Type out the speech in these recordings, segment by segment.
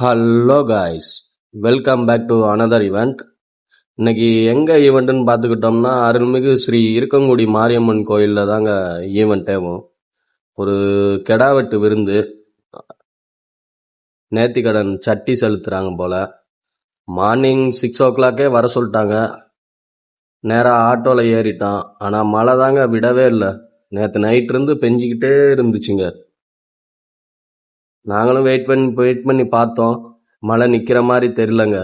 Hello guys welcome back to another event இன்னைக்கு எங்க ஈவெண்ட்னு பார்த்துக்கிட்டோம்னா அருள்மிகு ஸ்ரீ இருக்கங்குடி மாரியம்மன் கோயிலில் தாங்க ஈவெண்ட்டேவும் ஒரு கெடாவெட்டு விருந்து. நேர்த்திக்கடன் சட்டி செலுத்துறாங்க போல. மார்னிங் சிக்ஸ் ஓ கிளாக்கே வர சொல்லிட்டாங்க. நேராக ஆட்டோவில் ஏறிட்டான். ஆனால் மழை தாங்க விடவே இல்லை. நேற்று நைட்லேருந்து பெஞ்சிக்கிட்டே இருந்துச்சுங்க. நாங்களும் வெயிட் பண்ணி வெயிட் பண்ணி பார்த்தோம். மழை நிற்கிற மாதிரி தெரிலங்க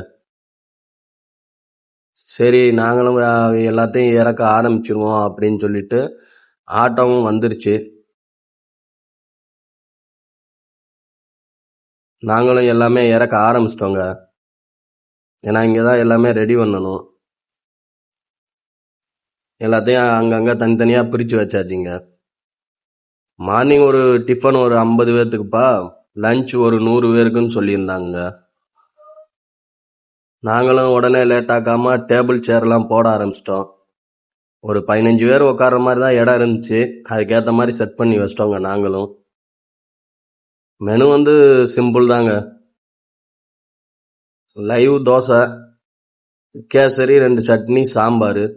சரி நாங்களும் எல்லாத்தையும் இறக்க ஆரம்பிச்சிருவோம் அப்படின்னு சொல்லிட்டு ஆட்டோவும் வந்துருச்சு. நாங்களும் எல்லாமே இறக்க ஆரம்பிச்சிட்டோங்க. ஏன்னா இங்கே தான் எல்லாமே ரெடி பண்ணணும். எல்லாத்தையும் அங்கங்கே தனித்தனியாக பிரித்து வச்சாச்சுங்க. மார்னிங் ஒரு டிஃபன் ஒரு ஐம்பது பேர்த்துக்குப்பா. லஞ்ச் ஒரு நூறு பேருக்குன்னு சொல்லியிருந்தாங்க. நாங்களும் உடனே லேட் டேபிள் சேர்லாம் போட ஆரம்பிச்சிட்டோம். ஒரு பதினஞ்சு பேர் உட்கார்ற மாதிரி தான் இடம் இருந்துச்சு. அதுக்கேற்ற மாதிரி செட் பண்ணி வச்சிட்டோங்க நாங்களும். மெனு வந்து சிம்பிள் தாங்க. லைவ் தோசை கேசரி ரெண்டு சட்னி சாம்பார்.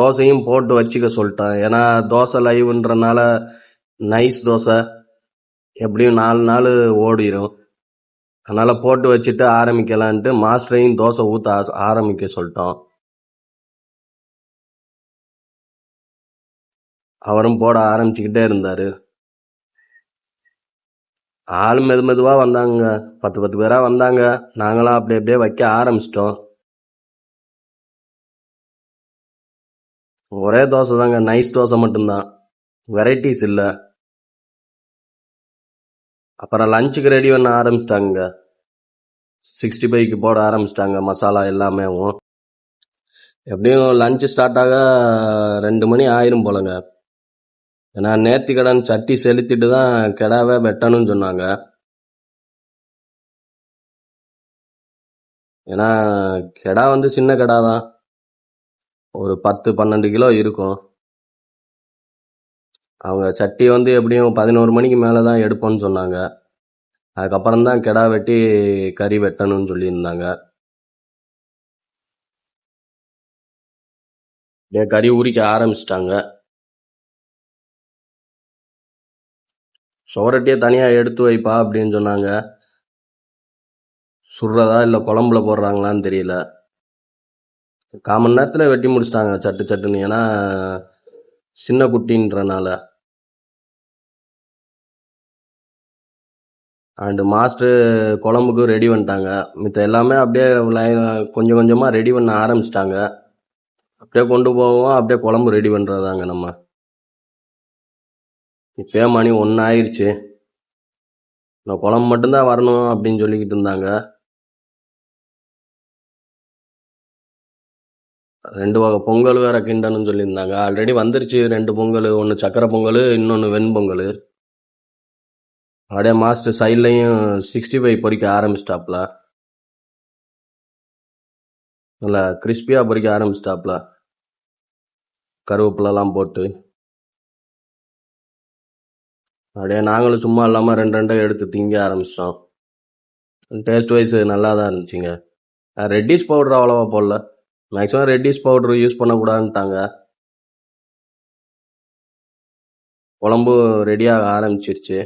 தோசையும் போட்டு வச்சுக்க சொல்லிட்டேன். ஏன்னா தோசை லைவ்ன்றனால நைஸ் தோசை. எப்படியும் நாலு நாள் ஓடிடும் அதனால் போட்டு வச்சுட்டு ஆரம்பிக்கலான்ட்டு மாஸ்டரையும் தோசை ஊற்ற ஆரம்பிக்க சொல்லிட்டோம். அவரும் போட ஆரம்பிச்சுக்கிட்டே இருந்தார். ஆள் மெது மெதுவாக வந்தாங்க. பத்து பத்து பேராக வந்தாங்க. நாங்களாம் அப்படி அப்படியே வைக்க ஆரம்பிச்சிட்டோம். ஒரே தோசை தாங்க. நைஸ் தோசை மட்டும்தான். வெரைட்டிஸ் இல்லை. அப்புறம் லஞ்சுக்கு ரெடி பண்ண ஆரம்பிச்சிட்டாங்க. சிக்ஸ்டி ஃபைவ்க்கு போட ஆரம்பிச்சிட்டாங்க மசாலா எல்லாமே. எப்படியும் லஞ்சு ஸ்டார்ட் ஆக ரெண்டு மணி ஆயிரும் போலங்க. ஏன்னா நேர்த்தி கடன் சட்டி செலுத்திட்டு தான் கிடாவே வெட்டணும்னு சொன்னாங்க. ஏன்னா கிடா வந்து சின்ன கெடா தான். ஒரு பத்து பன்னெண்டு கிலோ இருக்கும். அவங்க சட்டி வந்து எப்படியும் பதினோரு மணிக்கு மேலே தான் எடுப்போன்னு சொன்னாங்க. அதுக்கப்புறம் தான் கிடா வெட்டி கறி வெட்டணும்னு சொல்லியிருந்தாங்க. அப்படியே கறி உரிக்க ஆரம்பிச்சிட்டாங்க. சுவரட்டியே தனியாக எடுத்து வைப்பா அப்படின்னு சொன்னாங்க. சுடுறதா இல்லை குழம்புல போடுறாங்களான்னு தெரியல. கால் மணி நேரத்தில் வெட்டி முடிச்சிட்டாங்க சட்டு சட்டுன்னு. ஏன்னா சின்ன குட்டின்றனால. அண்டு மாஸ்டர் குழம்புக்கு ரெடி பண்ணிட்டாங்க. மித்த எல்லாமே அப்படியே லைன் கொஞ்சம் கொஞ்சமாக ரெடி பண்ண ஆரம்பிச்சிட்டாங்க. அப்படியே கொண்டு போவோம் அப்படியே குழம்பு ரெடி பண்ணுறதாங்க நம்ம. இப்போயே மணி ஒன்று ஆயிடுச்சு இந்த குழம்பு மட்டும்தான் வரணும் அப்படின்னு சொல்லிக்கிட்டு இருந்தாங்க. ரெண்டு வகை பொங்கல் வேற கிண்டணும்னு சொல்லியிருந்தாங்க. ஆல்ரெடி வந்துருச்சு ரெண்டு பொங்கல் ஒன்று சக்கரை பொங்கல் இன்னொன்று வெண்பொங்கல் அப்படியே மாஸ்டர் சைட்லையும் சிக்ஸ்டி ஃபைவ் பொரிக்க ஆரம்பிச்சிட்டாப்ல. நல்லா கிறிஸ்பியாக பொறிக்க ஆரம்பிச்சிட்டாப்ல. கருவேப்பிலலாம் போட்டு. அப்படியே நாங்களும் சும்மா இல்லாமல் ரெண்டு ரெண்டாக எடுத்து திங்க ஆரம்பிச்சிட்டோம். டேஸ்ட் வைஸ் நல்லா தான் இருந்துச்சுங்க ரெட்டிஸ் பவுடர் அவ்வளோவா போடல. மேக்ஸிமம் ரெட்டிஸ் பவுடர் யூஸ் பண்ணக்கூடாதுன்ட்டாங்க. குழம்பு ரெடியாக ஆரம்பிச்சிருச்சு.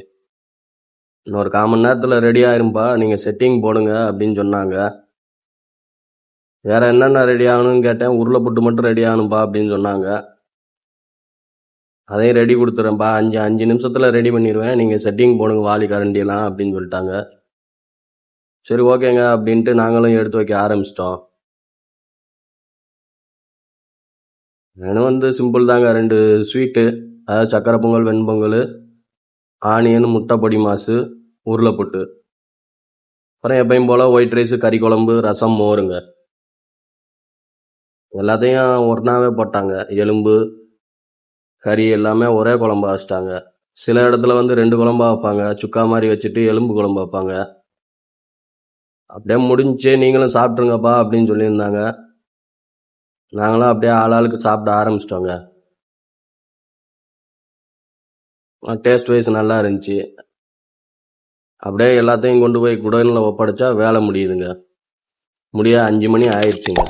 இன்னொரு கால் மணி நேரத்தில் ரெடி ஆயிரும்பா. நீங்கள் செட்டிங் போடுங்க அப்படின்னு சொன்னாங்க. வேற என்னென்ன ரெடி ஆகணும்னு கேட்டேன். உருளை புட்டு மட்டும் ரெடி ஆகணும்பா அப்படின்னு சொன்னாங்க. அதையும் ரெடி கொடுத்துறேன்ப்பா அஞ்சு அஞ்சு நிமிஷத்தில் ரெடி பண்ணிடுவேன் நீங்கள் செட்டிங் போடுங்க வாலி கரண்டியெல்லாம் அப்படின்னு சொல்லிட்டாங்க. சரி ஓகேங்க அப்படின்ட்டு நாங்களும் எடுத்து வைக்க ஆரம்பிச்சிட்டோம். எனக்கு வந்து சிம்பிள் தாங்க. ரெண்டு ஸ்வீட்டு அதாவது சக்கரை பொங்கல் வெண்பொங்கல் ஆனியன் முட்டை பொடி மாசு உருளைப்புட்டு. அப்புறம் எப்பயும் போல் ஒயிட் ரைஸ் கறி குழம்பு ரசம் மோருங்க. எல்லாத்தையும் ஒன்றாவே போட்டாங்க. எலும்பு கறி எல்லாமே ஒரே குழம்பா வச்சிட்டாங்க. சில இடத்துல வந்து ரெண்டு குழம்பா வைப்பாங்க. சுக்கா மாதிரி வச்சுட்டு எலும்பு குழம்பு வைப்பாங்க. அப்படியே முடிஞ்சு நீங்களும் சாப்பிட்ருங்கப்பா அப்படின்னு சொல்லியிருந்தாங்க. நாங்களும் அப்படியே ஆளாளுக்கு சாப்பிட ஆரம்பிச்சிட்டோங்க. டேஸ்ட் வைஸ் நல்லா இருந்துச்சு. அப்படியே எல்லாத்தையும் கொண்டு போய் குடோனில் ஒப்படைச்சா வேலை முடியுதுங்க. முடிய அஞ்சு மணி ஆயிடுச்சுங்க.